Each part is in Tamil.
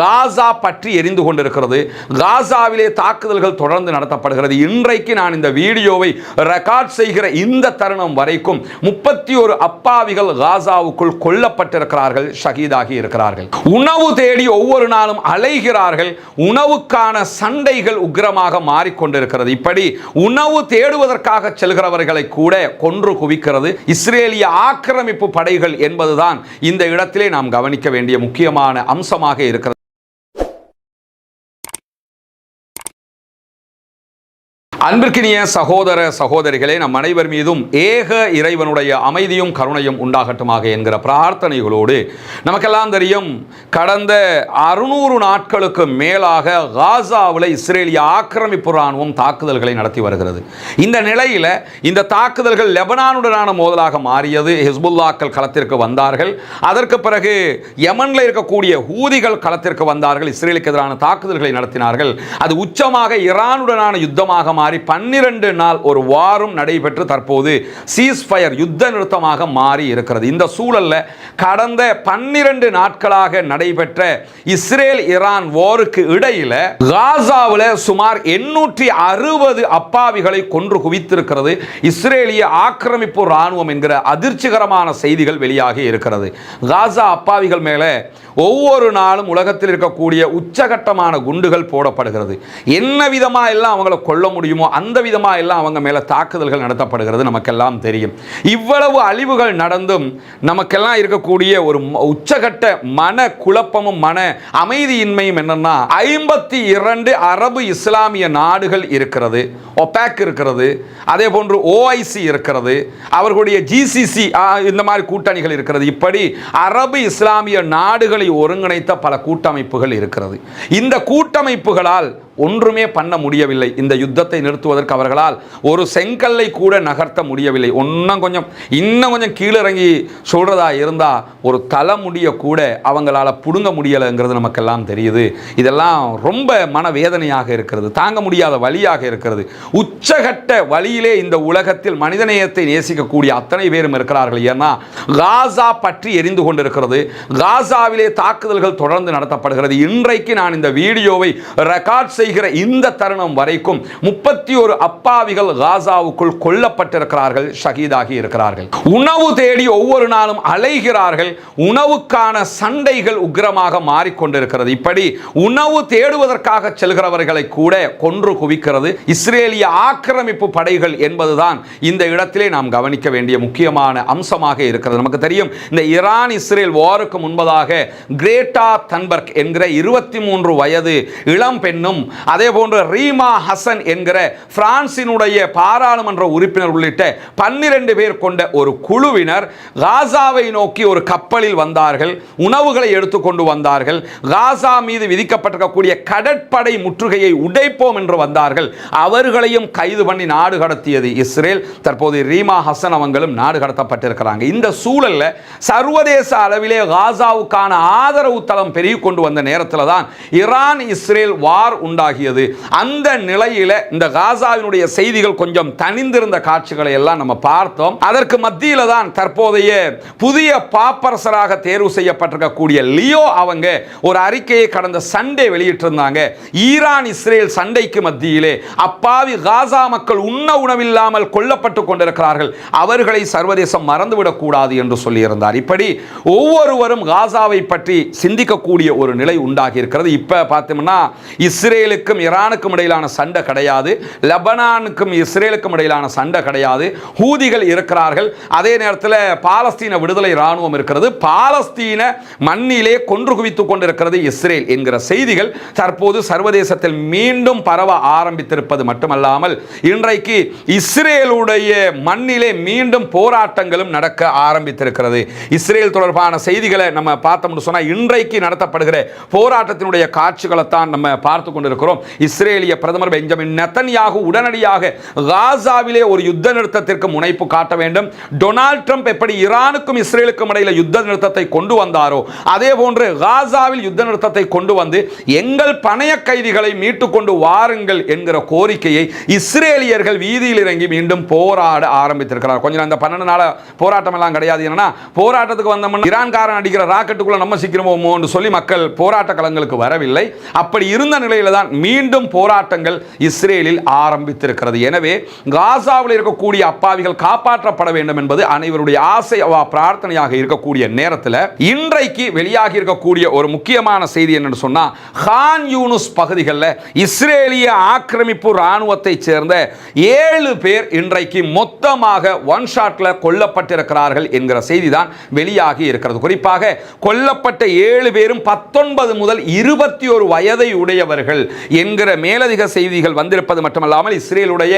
காசா பற்றி எரிந்து கொண்டிருக்கிறது. காசாவிலே தாக்குதல்கள் தொடர்ந்து நடத்தப்படுகிறது. இன்றைக்கு நான் இந்த வீடியோவை ரெக்கார்ட் செய்கிற இந்த தருணம் வரைக்கும் முப்பத்தி ஒரு அப்பாவிகள் காசாவுக்குள் கொல்லப்பட்டிருக்கிறார்கள் ஷஹீதாகி இருக்கிறார்கள். உணவு தேடி ஒவ்வொரு நாளும் அலைகிறார்கள். உணவுக்கான சண்டைகள் உக்கிரமாக மாறிக்கொண்டிருக்கிறது. இப்படி உணவு தேடுவதற்காக செல்கிறவர்களை கூட கொன்று குவிக்கிறது. இஸ்ரேலிய ஆக்கிரமிப்பு படைகள் என்பதுதான் இந்த இடத்திலே நாம் கவனிக்க வேண்டிய முக்கியமான அம்சமாக இருக்கிறது. அன்பிற்கினிய சகோதர சகோதரிகளே நம் அனைவர் மீதும் ஏக இறைவனுடைய அமைதியும் கருணையும் உண்டாகட்டுமாக என்கிற பிரார்த்தனைகளோடு நமக்கெல்லாம் தெரியும் கடந்த அறுநூறு நாட்களுக்கு மேலாக காசாவில் இஸ்ரேலிய ஆக்கிரமிப்பு இராணுவம் தாக்குதல்களை நடத்தி வருகிறது. இந்த நிலையில் இந்த தாக்குதல்கள் லெபனானுடனான மோதலாக மாறியது ஹிஸ்புல்லாக்கள் களத்திற்கு வந்தார்கள். அதற்கு பிறகு யமனில் இருக்கக்கூடிய ஹூதிகள் களத்திற்கு வந்தார்கள் இஸ்ரேலுக்கு எதிரான தாக்குதல்களை நடத்தினார்கள். அது உச்சமாக ஈரானுடனான யுத்தமாக மாறி பன்னிரண்டு நாள் ஒரு வாரம் நடைபெற்று தற்போது சீஸ்ஃபயர் யுத்த நிறுத்தமாக மாறி இருக்கிறது. இந்த சூழல்ல கடந்த பன்னிரண்டு நாட்களாக நடைபெற்ற இஸ்ரேல் ஈரான் போருக்கு இடையில காசாவில் சுமார் எண்ணூற்றி அறுபது அப்பாவிகளை கொன்று குவித்திருக்கிறது. இஸ்ரேலிய ஆக்கிரமிப்பு ராணுவம் என்கிற அதிர்ச்சிகரமான செய்திகள் வெளியாகி இருக்கிறது. காசா அப்பாவிகள் மேலே ஒவ்வொரு நாளும் உலகத்தில் இருக்கக்கூடிய உச்சகட்டமான குண்டுகள் போடப்படுகிறது. என்ன விதமாக எல்லாம் அவங்கள கொல்ல முடியுமோ அந்த விதமாக எல்லாம் அவங்க மேலே தாக்குதல்கள் நடத்தப்படுகிறது நமக்கெல்லாம் தெரியும். இவ்வளவு அழிவுகள் நடந்தும் நமக்கெல்லாம் இருக்கக்கூடிய ஒரு உச்சகட்ட மன குழப்பமும் மன அமைதியின்மையும் என்னன்னா ஐம்பத்தி இரண்டு அரபு இஸ்லாமிய நாடுகள் இருக்கிறது ஒபேக் இருக்கிறது அதே போன்று ஓஐசி இருக்கிறது அவர்களுடைய ஜிசிசி இந்த மாதிரி கூட்டணிகள் இருக்கிறது. இப்படி அரபு இஸ்லாமிய நாடுகளை ஒருங்கிணைத்த பல கூட்டமைப்புகள் இருக்கிறது. இந்த கூட்டமைப்புகளால் ஒன்றுமே பண்ண முடியவில்லை. இந்த யுத்தத்தை நிறுத்துவதற்கு அவர்களால் ஒரு செங்கல்லை கூட நகர்த்த முடியவில்லை. இன்னும் கொஞ்சம் இன்னும் கொஞ்சம் கீழிறங்கி சொல்கிறதா இருந்தால் ஒரு தலைமுடிய கூட அவங்களால புடுங்க முடியலைங்கிறது நமக்கெல்லாம் தெரியுது. இதெல்லாம் ரொம்ப மனவேதனையாக இருக்கிறது. தாங்க முடியாத வழியாக இருக்கிறது. உச்சகட்ட வழியிலே இந்த உலகத்தில் மனிதநேயத்தை நேசிக்கக்கூடிய அத்தனை பேரும் இருக்கிறார்கள். ஏன்னா காசா பற்றி எரிந்து கொண்டிருக்கிறது. காசாவிலே தாக்குதல்கள் தொடர்ந்து நடத்தப்படுகிறது. இன்றைக்கு நான் இந்த வீடியோவை ரெக்கார்ட் செய்கிற இந்த தருணம் வரைக்கும் முப்பத்தி ஒரு அப்பாவிகள் காசாவுக்குள் கொல்லப்பட்டிருக்கிறார்கள் ஷஹீதாகி இருக்கிறார்கள். உணவு தேடி ஒவ்வொரு நாளும் அலைகிறார்கள். உணவுக்கான சண்டைகள் உக்கிரமாக மாறிக்கொண்டிருக்கிறது. இப்படி உணவு தேடுவதற்காக செல்கிறவர்களை கூட கொன்று குவிக்கிறது. இஸ்ரேலிய ஆக்கிரமிப்பு படைகள் என்பதுதான் இந்த இடத்திலே நாம் கவனிக்க வேண்டிய முக்கியமான அம்சமாக இருக்கிறது. நமக்கு தெரியும் இந்த ஈரான் இஸ்ரேல் வாருக்கு முன்பதாக கிரேட்டா தன்பர்க் என்கிற இருபத்தி மூன்று வயது இளம் பெண்ணும் அதே போன்று ரீமா ஹசன் என்கிற பிரான்சினுடைய பாராளுமன்ற உறுப்பினர் உள்ளிட்ட பன்னிரண்டு பேர் கொண்ட ஒரு குழுவினர் காசாவை நோக்கி ஒரு கப்பலில் வந்தார்கள் உணவுகளை எடுத்துக்கொண்டு வந்தார்கள் காசா மீது விதிக்கப்பட்டிருக்கக்கூடிய கடற்படை முற்றுகையை உடைப்போம் என்று வந்தார்கள். அவர்களையும் கைது பண்ணி நாடு கடத்தியது இஸ்ரேல். தற்போது ரீமா ஹசன் அவங்களும் நாடு கடத்தப்பட்டிருக்கிறாங்க. இந்த சூழலில் சர்வதேச அளவிலே காசாவுக்கான ஆதரவு தளம் பெருகி கொண்டு வந்த நேரத்தில் தான் ஈரான் இஸ்ரேல் வார் உண்டா உண்டாகியது. அந்த நிலையில இந்த காசாவினுடைய செய்திகள் கொஞ்சம் தனிந்திருந்த காட்சிகளை எல்லாம் நம்ம பார்த்தோம். அதற்கு மத்தியில தான் தற்போதைய புதிய பாப்பரசராக தேர்வு செய்யப்பட்டிருக்கக்கூடிய லியோ அவங்க ஒரு அறிக்கையை கடந்த சண்டே வெளியிட்டிருந்தாங்க. ஈரான் இஸ்ரேல் சண்டைக்கு மத்தியிலே அப்பாவி காசா மக்கள் உண்ண உணவில்லாமல் கொல்லப்பட்டு கொண்டிருக்கிறார்கள். அவர்களை சர்வதேசம் மறந்துவிடக் கூடாது என்று சொல்லியிருந்தார். இப்படி ஒவ்வொருவரும் காசாவை பற்றி சிந்திக்கக்கூடிய ஒரு நிலை உண்டாகி இருக்கிறது. இப்ப பார்த்தோம்னா இஸ்ரேலுக்கும் ஈரானுக்கும் இடையிலான சண்டை கிடையாது. லெபனானுக்கும் இஸ்ரேலுக்கும் இடையிலான சண்டை கிடையாது. ஹூதிகள் இருக்கிறார்கள். அதே நேரத்தில் பாலஸ்தீன விடுதலை இராணுவம் இருக்கிறது. பாலஸ்தீன மண்ணிலே கொன்று குவித்துக் கொண்டிருக்கிறது இஸ்ரேல் என்கிற செய்திகள் தற்போது சர்வதேசத்தில் மீண்டும் பரவ ஆரம்பித்திருப்பது மட்டுமல்லாமல் இன்றைக்கு இஸ்ரேலுடைய மண்ணிலே மீண்டும் போராட்டங்களும் நடக்க ஆரம்பித்திருக்கிறது. இஸ்ரேல் தொடர்பான செய்திகளை நம்ம பார்த்தோம்னு சொன்னால் இன்றைக்கு நடத்தப்படுகிற போராட்டத்தினுடைய காட்சிகளை தான் நம்ம பார்த்து கொண்டிருக்கிறோம். பார்க்கிறோம். இஸ்ரேலிய பிரதமர் பெஞ்சமின் நெத்தன்யாகு உடனடியாக காசாவிலே ஒரு யுத்த நிறுத்தத்திற்கு முனைப்பு காட்ட வேண்டும். டொனால்ட் ட்ரம்ப் எப்படி ஈரானுக்கும் இஸ்ரேலுக்கும் இடையில யுத்த நிறுத்தத்தை கொண்டு வந்தாரோ அதே போன்று காசாவில் யுத்த நிறுத்தத்தை கொண்டு வந்து எங்கள் பணைய கைதிகளை மீட்டு கொண்டு வாருங்கள் என்கிற கோரிக்கையை இஸ்ரேலியர்கள் வீதியில் இறங்கி மீண்டும் போராட ஆரம்பித்திருக்கிறார். கொஞ்சம் அந்த பன்னெண்டு நாள போராட்டம் எல்லாம் கிடையாது. என்னன்னா போராட்டத்துக்கு வந்தோம்னா ஈரான்காரன் அடிக்கிற ராக்கெட்டுக்குள்ள நம்ம சிக்கிறோமோன்னு சொல்லி மக்கள் போராட்ட களங்களுக்கு வரவில்லை. அப்படி இருந்த நிலையில தான் மீண்டும் போராட்டங்கள் இஸ்ரேலில் ஆரம்பித்திருக்கிறது. எனவே காசாவில் இருக்கக்கூடிய அப்பாவிகள் காப்பாற்றப்பட வேண்டும் என்பது அனைவருடைய ஆசை பிரார்த்தனையாக இருக்கக்கூடிய நேரத்தில் இன்றைக்கு வெளியாகி இருக்கக்கூடிய ஒரு முக்கியமான செய்தி என்னன்னு சொன்னால் ஹான் யூனுஸ் பகுதிகளில் இஸ்ரேலிய ஆக்கிரமிப்பு இராணுவத்தைச் சேர்ந்த ஏழு பேர் இன்றைக்கு மொத்தமாக ஒன் ஷாட்டில் கொல்லப்பட்டிருக்கிறார்கள் என்கிற செய்தி தான் வெளியாகி இருக்கிறது. குறிப்பாக கொல்லப்பட்ட ஏழு பேரும் பத்தொன்பது முதல் இருபத்தி ஒரு வயதை உடையவர்கள். என்கிற மேலதிக செய்திகள் வந்திருப்பது மட்டுமல்லாமல் இஸ்ரேலுடைய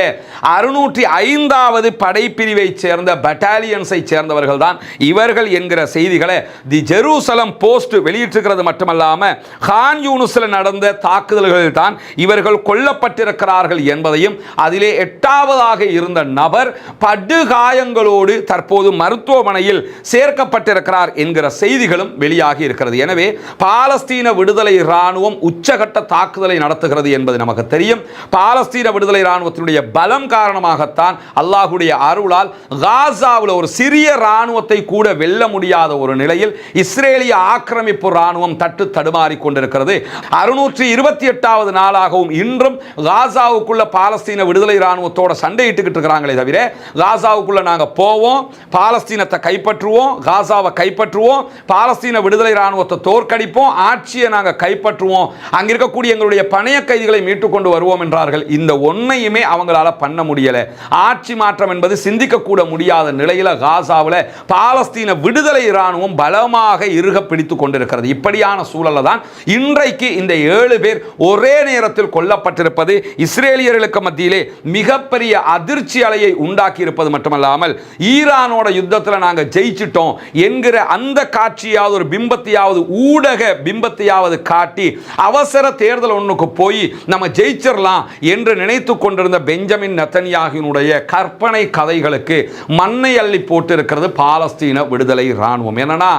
அறுநூற்றி ஐந்தாவது படைப்பிரிவை சேர்ந்த பட்டாலியன்ஸை சேர்ந்தவர்கள் தான் இவர்கள் என்கிற செய்திகளை தி ஜெருசலம் போஸ்ட் வெளியிட்டிருக்கிறது மட்டுமல்லாமல் ஹான் யூனுஸில் நடந்த தாக்குதல்களில் தான் இவர்கள் கொல்லப்பட்டிருக்கிறார்கள் என்பதையும் அதிலே எட்டாவதாக இருந்த நபர் படுகாயங்களோடு தற்போது மருத்துவமனையில் சேர்க்கப்பட்டிருக்கிறார் என்கிற செய்திகளும் வெளியாகி இருக்கிறது. எனவே பாலஸ்தீன விடுதலை இராணுவம் உச்சகட்ட தாக்குதலை நடத்துகிறது என்பது நமக்கு தெரியும். பாலஸ்தீன விடுதலை இராணுவத்தினுடைய பலம் காரணமாகத்தான் அல்லாஹுடைய அருளால் காசாவில் ஒரு சிறிய இராணுவத்தை கூட வெல்ல முடியாத ஒரு நிலையில் இஸ்ரேலிய ஆக்கிரமிப்பு இராணுவம் தட்டு தடுமாறி கொண்டிருக்கிறது. அறுநூற்றி இருபத்தி எட்டாவது நாளாகவும் இன்றும் காசாவுக்குள்ள பாலஸ்தீன விடுதலை இராணுவத்தோட சண்டையிட்டுக்கிட்டு இருக்கிறாங்களே தவிர காசாவுக்குள்ள நாங்கள் போவோம் பாலஸ்தீனத்தை கைப்பற்றுவோம் காசாவை கைப்பற்றுவோம் பாலஸ்தீன விடுதலை இராணுவத்தை தோற்கடிப்போம் ஆட்சியை நாங்கள் கைப்பற்றுவோம். அங்க இருக்கக்கூடிய எங்களுடைய பணைய கைதிகளை மீட்டு கொண்டு வருவோம் என்றார்கள். இந்த ஒன்னையுமே அவங்களால பண்ண முடியல. ஆட்சி மாற்றம் என்பது சிந்திக்கக்கூட முடியாத நிலையில காசாவில் பாலஸ்தீன விடுதலை இராணுவம் பலமாக இருக பிடித்து கொண்டிருக்கிறது. இப்படியான சூழல்ல தான் இன்றைக்கு இந்த ஏழு பேர் ஒரே நேரத்தில் கொல்லப்பட்டிருப்பது இஸ்ரேலியர்களுக்கு மத்தியிலே மிகப்பெரிய அதிர்ச்சி அலையை உண்டாக்கி இருப்பது மட்டுமல்லாமல் ஈரானோட யுத்தத்தில் நாங்கள் ஜெயிச்சிட்டோம் என்கிற அந்த காட்சியாவது ஒரு பிம்பத்தையாவது ஊடக பிம்பத்தையாவது காட்டி அவசர தேர்தல் ஒன்றுக்கு போய் நம்ம ஜெயிச்சிடலாம் என்று நினைத்து கொண்டிருந்த பெஞ்சமின் நத்தனியாகினுடைய கற்பனை கதைகளுக்கு மண்ணை அள்ளி போட்டு இருக்கிறது பாலஸ்தீன விடுதலை இராணுவம். என்னன்னா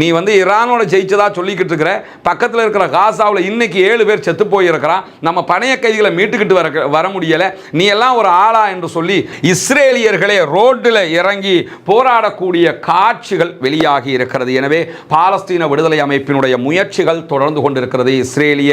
நீ வந்து ஈரானோட ஜெயிச்சதா சொல்லிக்கிட்டு இருக்கிற பக்கத்தில் இருக்கிற காசாவில் இன்னைக்கு ஏழு பேர் செத்து போயிருக்கிறான். நம்ம பணைய கைதிகளை மீட்டுக்கிட்டு வர வர முடியலை. நீ எல்லாம் ஒரு ஆளா என்று சொல்லி இஸ்ரேலியர்களே ரோட்டில் இறங்கி போராடக்கூடிய காட்சிகள் வெளியாகி இருக்கிறது. எனவே பாலஸ்தீன விடுதலை அமைப்பினுடைய முயற்சிகள் தொடர்ந்து கொண்டிருக்கிறது. இஸ்ரேலிய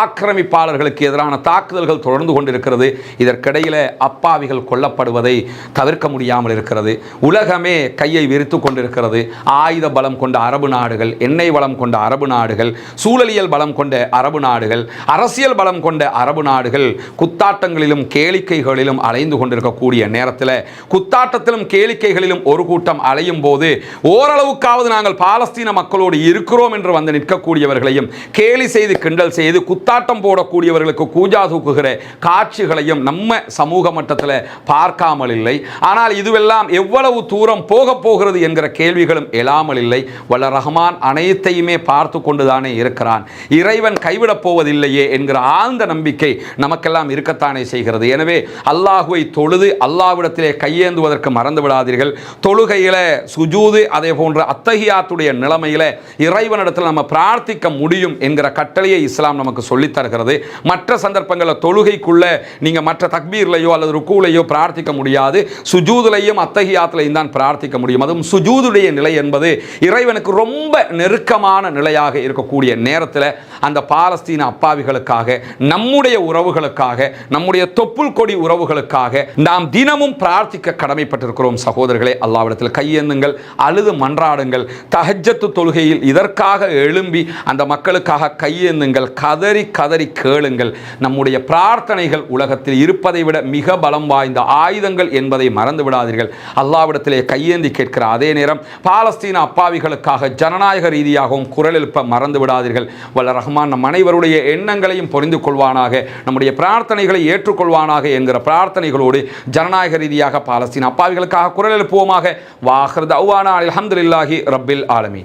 ஆக்கிரமிப்பாளர்களுக்கு எதிரான தாக்குதல்கள் தொடர்ந்து கொண்டிருக்கிறது. இதற்கிடையில் அப்பாவிகள் கொல்லப்படுவதை தவிர்க்க முடியாமல் இருக்கிறது. உலகமே கையை விரித்து கொண்டிருக்கிறது. ஆயுத பலம் கொண்ட அரபு நாடுகள் எண்ணெய் வளம் கொண்ட அரபு நாடுகள் சூழலியல் பலம் கொண்ட அரபு நாடுகள் அரசியல் பலம் கொண்ட அரபு நாடுகள் குத்தாட்டங்களிலும் கேளிக்கைகளிலும் அலைந்து கொண்டிருக்கக்கூடிய நேரத்தில் குத்தாட்டத்திலும் கேளிக்கைகளிலும் ஒரு கூட்டம் அலையும் போது ஓரளவுக்காவது நாங்கள் பாலஸ்தீன மக்களோடு இருக்கிறோம் என்று வந்து நிற்கக்கூடியவர்களையும் கேலி செய்து கிண்டல் செய்து குத்தாட்டம் போடக்கூடியவர்களுக்கு கூஜா தூக்குகிற காட்சிகளையும் நம்ம சமூக மட்டத்தில் பார்க்காமல் இல்லை. ஆனால் இதுவெல்லாம் எவ்வளவு தூரம் போக போகிறது என்கிற கேள்விகளும் எழாமல் இல்லை. வல்ல ரஹ்மான் அனைத்தையுமே பார்த்து கொண்டுதானே இருக்கிறான். இறைவன் கைவிடப் போவதில்லையே என்கிற ஆழ்ந்த நம்பிக்கை நமக்கெல்லாம் இருக்கத்தானே செய்கிறது. எனவே அல்லாஹுவை தொழுது அல்லாஹ்விடத்திலே கையேந்துவதற்கு மறந்து விடாதீர்கள் தொழுகையில் சுஜூது அதே போன்ற அத்தகையாத்துடைய நிலைமையில் இறைவனிடத்தில் நம்ம பிரார்த்திக்க முடியும் என்கிற கட்டளையை இஸ்லாம் நமக்கு சொல்லித் தருகிறது. மற்ற சந்தர்ப்பங்களில் தொழுகைக்குள்ள நீங்க மற்ற தக்பீர்லையோ அல்லது ருக்குலையோ பிரார்த்திக்க முடியாது. சுஜூதுலையும் அத்தகையாத்துலையும் தான் பிரார்த்திக்க முடியும். அதுவும் சுஜூதுடைய நிலை என்பது இறைவனுக்கு ரொம்ப நெருக்கமான நிலையாக இருக்கக்கூடிய நேரத்தில் அந்த பாலஸ்தீன அப்பாவிகளுக்காக நம்முடைய உறவுகளுக்காக நம்முடைய தொப்புள் கொடி உறவுகளுக்காக நாம் தினமும் பிரார்த்திக்க கடமைப்பட்டிருக்கிறோம் சகோதரர்களே. அல்லாவிடத்தில் கையேந்துங்கள் அழுது மன்றாடுங்கள். தஹஜத்து தொழுகையில் இதற்காக எழும்பி அந்த மக்களுக்காக கையேந்துங்கள் கதறி கதறி கேளுங்கள். நம்முடைய பிரார்த்தனைகள் உலகத்தில் இருப்பதை விட மிக பலம் வாய்ந்த ஆயுதங்கள் என்பதை மறந்து விடாதீர்கள் அல்லாவிடத்திலே கையேந்தி கேட்கிற அதே நேரம் பாலஸ்தீன அப்பாவிகளுக்காக ஜனநாயக ரீதியாகவும் குரல் எழுப்ப மறந்து விடாதீர்கள். வல்ல ரஹ்மான் நம் அனைவருடைய எண்ணங்களையும் புரிந்து கொள்வானாக நம்முடைய பிரார்த்தனைகளை ஏற்றுக்கொள்வானாக என்கிற பிரார்த்தனைகளோடு ஜனநாயக ரீதியாக பாலஸ்தீன் அப்பாவிகளுக்காக குரல் எழுப்புவோமாக. வாஹர் தௌவானா அல்ஹம்துலில்லாஹி ரப்பில் ஆலமி